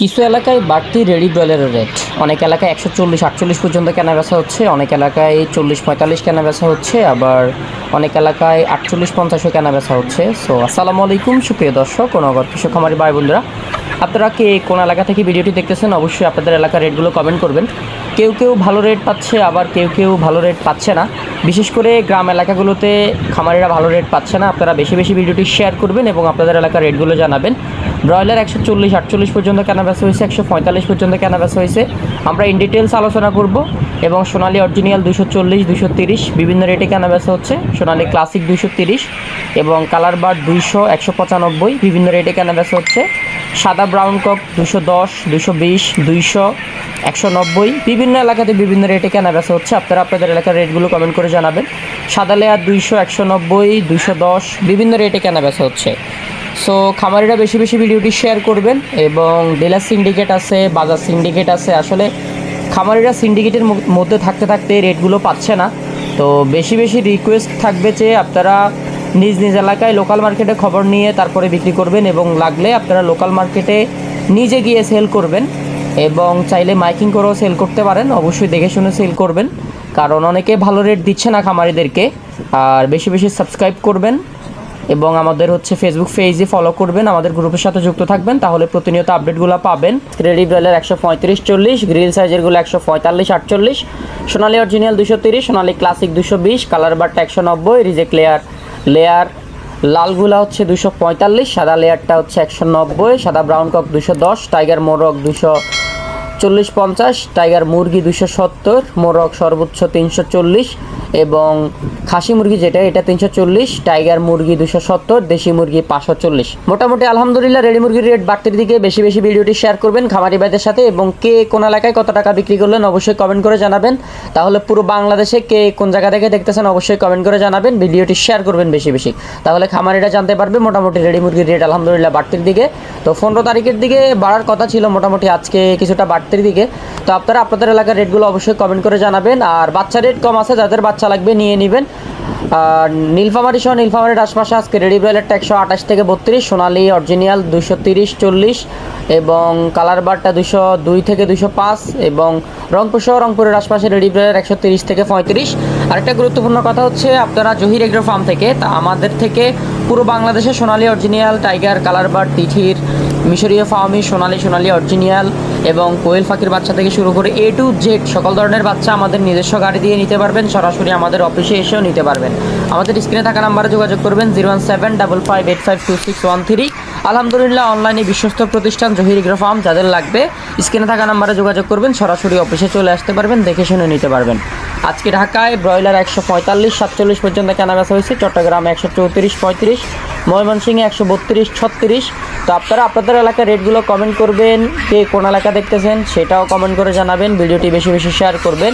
কিছু এলাকায় বাড়তি রেডি ব্রয়লারের রেট। অনেক এলাকায় একশো চল্লিশ, আটচল্লিশ পর্যন্ত কেনা বেচা হচ্ছে, অনেক এলাকায় চল্লিশ, পঁয়তাল্লিশ কেনা বেচা হচ্ছে, আবার অনেক এলাকায় আটচল্লিশ, পঞ্চাশও কেনা বেচা হচ্ছে। সো আসসালামু আলাইকুম, সুপ্রিয় দর্শক কোনো কৃষক খামারি ভাই বন্ধুরা আপনারা কে কোন এলাকা থেকে ভিডিওটি দেখতেছেন, অবশ্যই আপনাদের এলাকার রেটগুলো কমেন্ট করবেন। কেউ কেউ ভালো রেট পাচ্ছে, আবার কেউ কেউ ভালো রেট পাচ্ছে না। বিশেষ করে গ্রাম এলাকাগুলোতে খামারেরা ভালো রেট পাচ্ছে না। আপনারা বেশি বেশি ভিডিওটি শেয়ার করবেন এবং আপনাদের এলাকার রেটগুলো জানাবেন। ব্রয়লার একশো চল্লিশ, আটচল্লিশ পর্যন্ত কেনা বেচা হয়েছে, একশো পঁয়তাল্লিশ পর্যন্ত কেনা বেচা হয়েছে। আমরা ইন ডিটেলস আলোচনা করব। এবং সোনালি অরিজিনাল দুশো চল্লিশ দুশো তিরিশ, বিভিন্ন রেটে কেনা বেচা হচ্ছে। সোনালি ক্লাসিক দুশো তিরিশ এবং কালার বার দুইশো, একশো পঁচানব্বই, বিভিন্ন রেটে কেনা বেচা হচ্ছে। সাদা ব্রাউন কক দুশো দশ দুশো বিশ, দুইশো, একশো নব্বই, বিভিন্ন এলাকাতে বিভিন্ন রেটে কেনা বেচা হচ্ছে। আপনারা আপনাদের এলাকার রেটগুলো কমেন্ট করে জানাবেন। সাদা লেয়ার দুইশো, একশো নব্বই, দুইশো দশ, বিভিন্ন রেটে কেনা বেচা হচ্ছে। সো খামারিরা বেশি বেশি ভিডিওটি শেয়ার করবেন এবং ডিলার সিন্ডিকেট আছে, বাজার সিন্ডিকেট আছে। আসলে খামারিরা সিন্ডিকেটের মধ্যে থাকতে থাকতে রেটগুলো পাচ্ছে না। তো বেশি বেশি রিকোয়েস্ট থাকবে যে আপনারা নিজ নিজ এলাকায় লোকাল মার্কেটে খবর নিয়ে তারপরে বিক্রি করবেন এবং লাগলে আপনারা লোকাল মার্কেটে নিজে গিয়ে সেল করবেন এবং চাইলে মাইকিং করেও সেল করতে পারেন। অবশ্যই দেখে শুনে সেল করবেন। কারণ অনেকে ভালো রেট দিচ্ছে না খামারিদেরকে। আর বেশি বেশি সাবস্ক্রাইব করবেন। এবং আমাদের হচ্ছে ফেসবুক পেজে ফলো করবেন, আমাদের গ্রুপের সাথে যুক্ত থাকবেন, তাহলে প্রতিনিয়ত আপডেটগুলো পাবেন। রেডি ব্রয়লার একশো পঁয়ত্রিশ চল্লিশ গ্রিল সাইজেরগুলো একশো পঁয়তাল্লিশ, আটচল্লিশ, সোনালি অরিজিনাল দুশো তিরিশ, সোনালি ক্লাসিক দুশো বিশ কালার বারটা একশো নব্বই রিজেক্ট লেয়ার লেয়ার লালগুলা হচ্ছে দুশো পঁয়তাল্লিশ, সাদা লেয়ারটা হচ্ছে একশো নব্বই, সাদা ব্রাউন কক দুশো দশ টাইগার মোরক দুশো চল্লিশ পঞ্চাশ, টাইগার মুরগি দুশো সত্তর, মোরগ সর্বোচ্চ তিনশো চল্লিশ এবং খাসি মুরগি যেটা, এটা তিনশো চল্লিশ, টাইগার মুরগি দুশো সত্তর, দেশি মুরগি পাঁচশো চল্লিশ। মোটামুটি আলহামদুলিল্লাহ রেডি মুরগির রেট বাড়তির দিকে বেশি বেশি ভিডিওটি শেয়ার করবেন খামারি ভাইদের সাথে এবং কে কোন এলাকায় কত টাকা বিক্রি করলেন অবশ্যই কমেন্ট করে জানাবেন। তাহলে পুরো বাংলাদেশে কে কোন জায়গা থেকে দেখতেছেন অবশ্যই কমেন্ট করে জানাবেন, ভিডিওটি শেয়ার করবেন বেশি বেশি। তাহলে খামারিরা জানতে পারবে মোটামুটি রেডি মুরগির রেট আলহামদুলিল্লাহ বাড়তির দিকে। তো পনেরো তারিখের দিকে বাড়ার কথা ছিল, মোটামুটি আজকে কিছুটা বাড়তির দিকে। তো আপনারা আপনাদের এলাকার রেটগুলো অবশ্যই কমেন্ট করে জানাবেন। আর বাচ্চা রেট কম আছে, যাদের বাচ্চা লাগবে নিয়ে নেবেন। আর নীলফামারি সহ নীলফামারির আশপাশে আজকে রেডি ব্রয়লারটা একশো আঠাশ থেকে বত্রিশ, সোনালি অরিজিনাল দুশো তিরিশ, চল্লিশ এবং কালার বারটা দুশো দুই থেকে দুশো পাঁচ এবং রংপুর সহ রংপুরের আশপাশে রেডি ব্রয়লার একশো তিরিশ থেকে পঁয়ত্রিশ। আরেকটা গুরুত্বপূর্ণ কথা হচ্ছে, আপনারা জহির এগ্রো ফার্ম থেকে, তা আমাদের থেকে পুরো বাংলাদেশে সোনালি অরিজিনাল, টাইগার কালার বার তিথির, মিশরীয় ফার্মি সোনালি সোনালি অরিজিনাল এবং কোয়েল পাখির বাচ্চা থেকে শুরু করে এ টু জেড সকল ধরনের বাচ্চা আমাদের নিজস্ব গাড়ি দিয়ে নিতে পারবেন, সরাসরি আমাদের অফিসে এসেও নিতে পারবেন। আমাদের স্ক্রিনে থাকা নাম্বারে যোগাযোগ করবেন, zero one seven double five eight five two six one three. আলহামদুলিল্লাহ অনলাইনে বিশ্বস্ত প্রতিষ্ঠান জহির ফার্ম যাদের লাগবে, স্ক্রিনে থাকা নাম্বারে যোগাযোগ করবেন, সরাসরি অফিসে চলে আসতে পারবেন, দেখে শুনে নিতে পারবেন। আজকে ঢাকায় ব্রয়লার একশো পঁয়তাল্লিশ, সাতচল্লিশ পর্যন্ত কেনা বেচা হয়েছে, চট্টগ্রামে একশো চৌত্রিশ, পঁয়ত্রিশ ময়মনসিংহে একশো বত্রিশ, ছত্রিশ। তো আপনারা, আপনাদের এলাকার রেটগুলো কমেন্ট করবেন, কে কোন এলাকা দেখতেছেন সেটাও কমেন্ট করে জানাবেন, ভিডিওটি বেশি বেশি শেয়ার করবেন।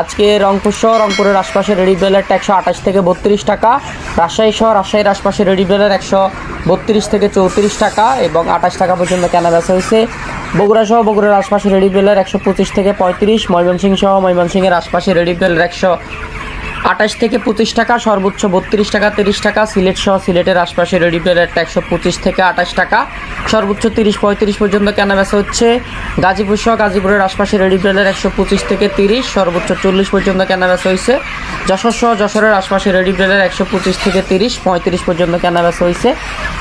আজকে রংপুর সহ রংপুরের আশপাশে রেডি ব্রয়লারটা একশো আঠাশ থেকে বত্রিশ টাকা। রাজশাহী সহ রাজশাহীর আশপাশে রেডি ব্রয়লার একশো বত্রিশ থেকে চৌত্রিশ টাকা এবং আঠাশ টাকা পর্যন্ত কেনা বেচা হয়েছে। বগুড়া সহ বগুড়ার আশপাশে রেডি ব্রয়লার একশো পঁচিশ থেকে পঁয়ত্রিশ। ময়মনসিংহ সহ ময়মনসিংহের আশপাশে রেডি ব্রয়লার একশো আঠাশ থেকে পঁচিশ টাকা, সর্বোচ্চ বত্রিশ টাকা, তিরিশ টাকা, সিলেট সহ সিলেটের আশপাশে রেডি প্লেয়ারটা একশো পঁচিশ থেকে আঠাশ টাকা, সর্বোচ্চ তিরিশ, পঁয়ত্রিশ পর্যন্ত কেনা বেচা হচ্ছে। গাজীপুর সহ গাজীপুরের আশপাশে রেডি প্লেয়ার একশো পঁচিশ থেকে তিরিশ, সর্বোচ্চ চল্লিশ পর্যন্ত কেনা বেচা হয়েছে। যশোর সহ যশোরের আশপাশে রেডি প্লেয়ার একশো পঁচিশ থেকে তিরিশ, পঁয়ত্রিশ পর্যন্ত কেনা বেচা হয়েছে।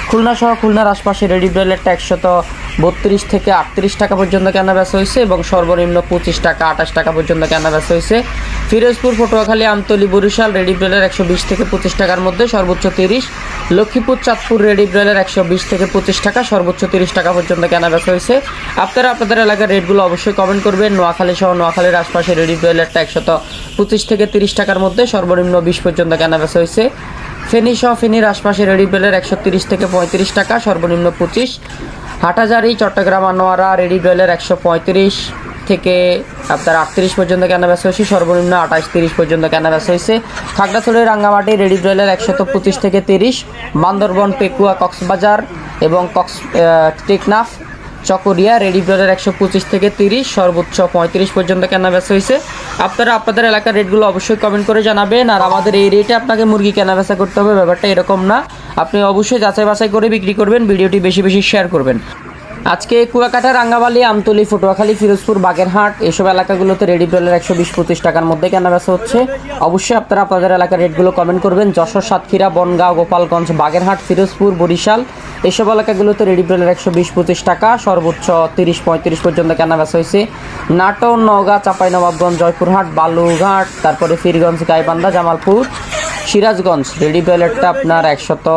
খুলনা সহ খুলনার আশপাশে রেডি প্লেয়ারটা একশত বত্রিশ থেকে আটত্রিশ টাকা পর্যন্ত কেনা বেচা হয়েছে এবং সর্বনিম্ন পঁচিশ টাকা আঠাশ টাকা পর্যন্ত কেনা বেচা হয়েছে। ফিরোজপুর পটুয়াখালী আমতলি, বরিশাল, রেডি ব্রেলের একশো বিশ থেকে পঁচিশ টাকার মধ্যে সর্বোচ্চ তিরিশ। লক্ষ্মীপুর, চাঁদপুর, রেডি ব্রেলের একশো বিশ থেকে পঁচিশ টাকা, সর্বোচ্চ তিরিশ টাকা পর্যন্ত কেনা বেচা হয়েছে। আপনারা আপনাদের এলাকার রেটগুলো অবশ্যই কমেন্ট করবেন। নোয়াখালী সহ নোয়াখালীর আশপাশে রেডি ব্রেলেরটা একশত পঁচিশ থেকে তিরিশ টাকার মধ্যে সর্বনিম্ন বিশ পর্যন্ত কেনা বেচা হয়েছে। ফেনী সহ ফেনীর আশপাশে রেডি ব্রেলের একশো তিরিশ থেকে পঁয়ত্রিশ টাকা, সর্বনিম্ন পঁচিশ। হাটাজারি, চট্টগ্রাম, আনোয়ারা রেডি ব্রেলের একশো পঁয়ত্রিশ থেকে আপনার আটত্রিশ পর্যন্ত কেনা বেচা হয়েছে, সর্বনিম্ন আঠাশ তিরিশ পর্যন্ত কেনা বেচা হয়েছে। খাগড়াছড়ি, রাঙ্গামাটি রেডি ব্রয়লার একশত পঁচিশ থেকে তিরিশ, বান্দরবন, পেকুয়া, কক্সবাজার এবং Cox's Teknaf Chakaria, ready broiler একশো পঁচিশ থেকে তিরিশ, সর্বোচ্চ পঁয়ত্রিশ পর্যন্ত কেনাবেচা হয়েছে। আপনারা আপনাদের এলাকার রেটগুলো অবশ্যই কমেন্ট করে জানাবেন। আর আমাদের এই রেটে আপনাকে মুরগি কেনাবেচা করতে হবে, ব্যাপারটা এরকম না। আপনি অবশ্যই যাচাই বাছাই করে বিক্রি করবেন, ভিডিওটি বেশি বেশি শেয়ার করবেন। আজকে কুয়াকাটা রাঙ্গাবালি আমতলি, পটুয়াখালী, ফিরোজপুর, বাগেরহাট এইসব এলাকাগুলোতে রেডি ব্রয়লার একশো বিশ পঁচিশ টাকার মধ্যে কেনা বেচা হচ্ছে। অবশ্যই আপনারা আপনাদের এলাকার রেটগুলো কমেন্ট করবেন। যশোর, সাতক্ষীরা, বনগাঁও, গোপালগঞ্জ, বাগেরহাট, ফিরোজপুর, বরিশাল, এসব এলাকাগুলোতে রেডি ব্রয়লার একশো বিশ পঁচিশ টাকা। সর্বোচ্চ তিরিশ পঁয়ত্রিশ পর্যন্ত কেনা বেচা হয়েছে। নাটোর, নওগাঁ, চাঁপাইনবাবগঞ্জ, জয়পুরহাট বালুঘাট তারপরে ফিরগঞ্জ, গাইবান্ধা, জামালপুর সিরাজগঞ্জ, রেডি ব্রয়লারটা আপনার একশত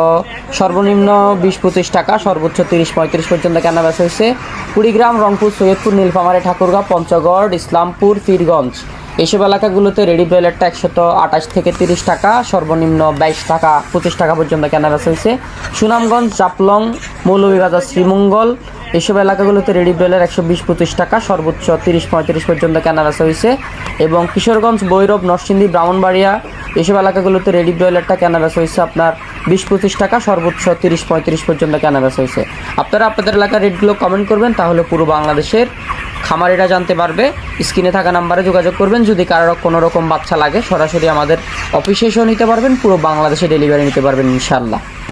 সর্বনিম্ন বিশ পঁচিশ টাকা, সর্বোচ্চ তিরিশ পঁয়ত্রিশ পর্যন্ত কেনা বেচা হয়েছে। কুড়িগ্রাম, রংপুর, সৈয়দপুর, নীলফামারী, ঠাকুরগাঁও, পঞ্চগড়, ইসলামপুর, ফিরগঞ্জ। এইসব এলাকাগুলোতে রেডি ব্রয়লারটা একশত আঠাশ থেকে তিরিশ টাকা, সর্বনিম্ন বাইশ টাকা, পঁচিশ টাকা পর্যন্ত কেনা বেচা হয়েছে। সুনামগঞ্জ চাপলং মৌলভীবাজার, শ্রীমঙ্গল এইসব এলাকাগুলোতে রেডি ব্রয়লার একশো বিশ পঁচিশ টাকা, সর্বোচ্চ তিরিশ পঁয়ত্রিশ পর্যন্ত কেনা বেচা হয়েছে। এবং কিশোরগঞ্জ বৈরব নরসিংদী, ব্রাহ্মণবাড়িয়া এইসব এলাকাগুলোতে রেডি ব্রয়লারটা কেনা বেচা হয়েছে আপনার বিশ পঁচিশ টাকা, সর্বোচ্চ তিরিশ পঁয়ত্রিশ পর্যন্ত কেনা বেচা হয়েছে। আপনারা আপনাদের এলাকার রেটগুলো কমেন্ট করবেন, তাহলে পুরো বাংলাদেশের খামারিরা জানতে পারবে। স্ক্রিনে থাকা নাম্বারে যোগাযোগ করবেন, যদি কারোর কোনো রকম বাচ্চা লাগে, সরাসরি আমাদের অফিসে এসেও নিতে পারবেন, পুরো বাংলাদেশে ডেলিভারি নিতে পারবেন ইনশাল্লাহ